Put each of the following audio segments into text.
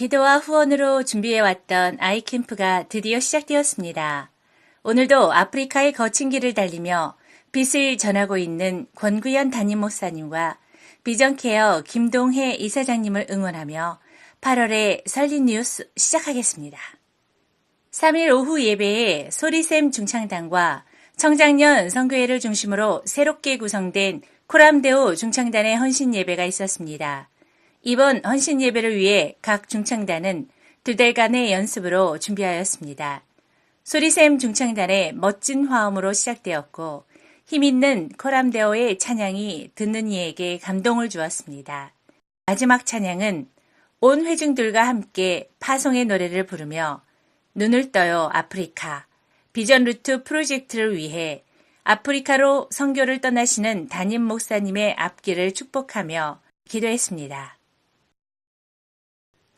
기도와 후원으로 준비해왔던 아이캠프가 드디어 시작되었습니다. 오늘도 아프리카의 거친 길을 달리며 빛을 전하고 있는 권구현 담임 목사님과 비전케어 김동혜 이사장님을 응원하며 8월의 설린 뉴스 시작하겠습니다. 3일 오후 예배에 소리샘 중창단과 청장년 성교회를 중심으로 새롭게 구성된 코람데오 중창단의 헌신 예배가 있었습니다. 이번 헌신 예배를 위해 각 중창단은 두 달간의 연습으로 준비하였습니다. 소리샘 중창단의 멋진 화음으로 시작되었고 힘있는 코람데오의 찬양이 듣는 이에게 감동을 주었습니다. 마지막 찬양은 온 회중들과 함께 파송의 노래를 부르며 눈을 떠요 아프리카 비전 루트 프로젝트를 위해 아프리카로 선교를 떠나시는 담임 목사님의 앞길을 축복하며 기도했습니다.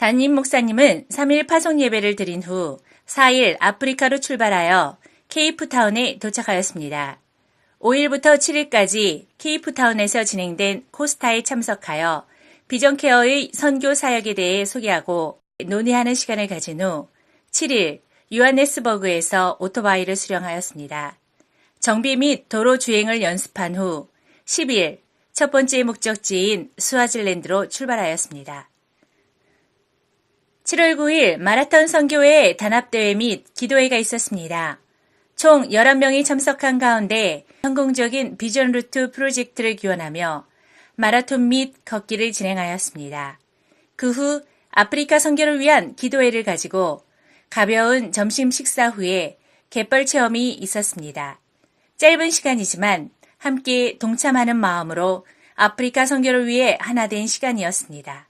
담임 목사님은 3일 파송 예배를 드린 후 4일 아프리카로 출발하여 케이프타운에 도착하였습니다. 5일부터 7일까지 케이프타운에서 진행된 코스타에 참석하여 비전케어의 선교 사역에 대해 소개하고 논의하는 시간을 가진 후 7일 유한네스버그에서 오토바이를 수령하였습니다. 정비 및 도로 주행을 연습한 후 10일 첫 번째 목적지인 스와질랜드로 출발하였습니다. 7월 9일 마라톤 선교회 단합대회 및 기도회가 있었습니다. 총 11명이 참석한 가운데 성공적인 비전 루트 프로젝트를 기원하며 마라톤 및 걷기를 진행하였습니다. 그 후 아프리카 선교를 위한 기도회를 가지고 가벼운 점심 식사 후에 갯벌 체험이 있었습니다. 짧은 시간이지만 함께 동참하는 마음으로 아프리카 선교를 위해 하나 된 시간이었습니다.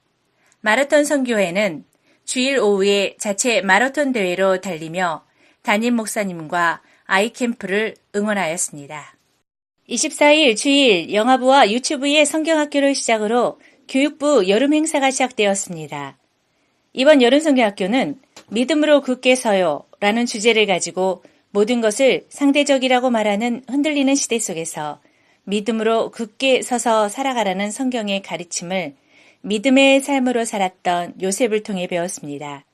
마라톤 선교회는 주일 오후에 자체 마라톤 대회로 달리며 담임 목사님과 아이캠프를 응원하였습니다. 24일 주일 영화부와 유튜브의 성경학교를 시작으로 교육부 여름 행사가 시작되었습니다. 이번 여름 성경학교는 믿음으로 굳게 서요 라는 주제를 가지고 모든 것을 상대적이라고 말하는 흔들리는 시대 속에서 믿음으로 굳게 서서 살아가라는 성경의 가르침을 믿음의 삶으로 살았던 요셉을 통해 배웠습니다.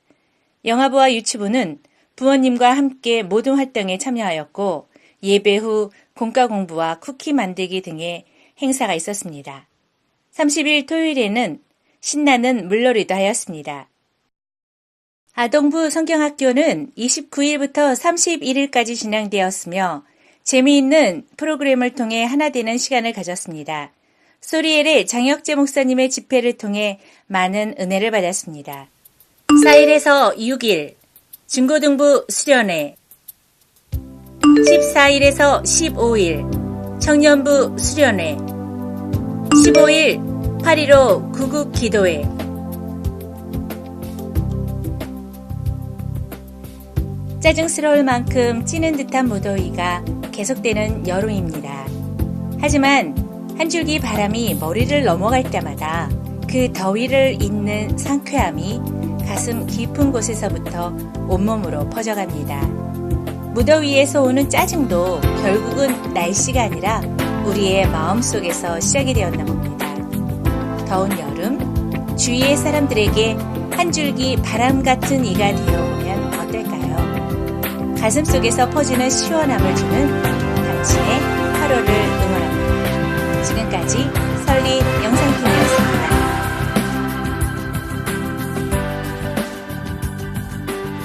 영화부와 유튜브는 부모님과 함께 모든 활동에 참여하였고 예배 후 공과 공부와 쿠키 만들기 등의 행사가 있었습니다. 30일 토요일에는 신나는 물놀이도 하였습니다. 아동부 성경학교는 29일부터 31일까지 진행되었으며 재미있는 프로그램을 통해 하나 되는 시간을 가졌습니다. 소리엘의 장혁재 목사님의 집회를 통해 많은 은혜를 받았습니다. 4일에서 6일 중고등부 수련회 14일에서 15일 청년부 수련회 15일 8.15 구국 기도회 짜증스러울 만큼 찌는 듯한 무더위가 계속되는 여름입니다. 하지만 한 줄기 바람이 머리를 넘어갈 때마다 그 더위를 잇는 상쾌함이 가슴 깊은 곳에서부터 온몸으로 퍼져갑니다. 무더위에서 오는 짜증도 결국은 날씨가 아니라 우리의 마음 속에서 시작이 되었나 봅니다. 더운 여름, 주위의 사람들에게 한 줄기 바람 같은 이가 되어보면 어떨까요? 가슴 속에서 퍼지는 시원함을 주는 당신의 8월을 지금까지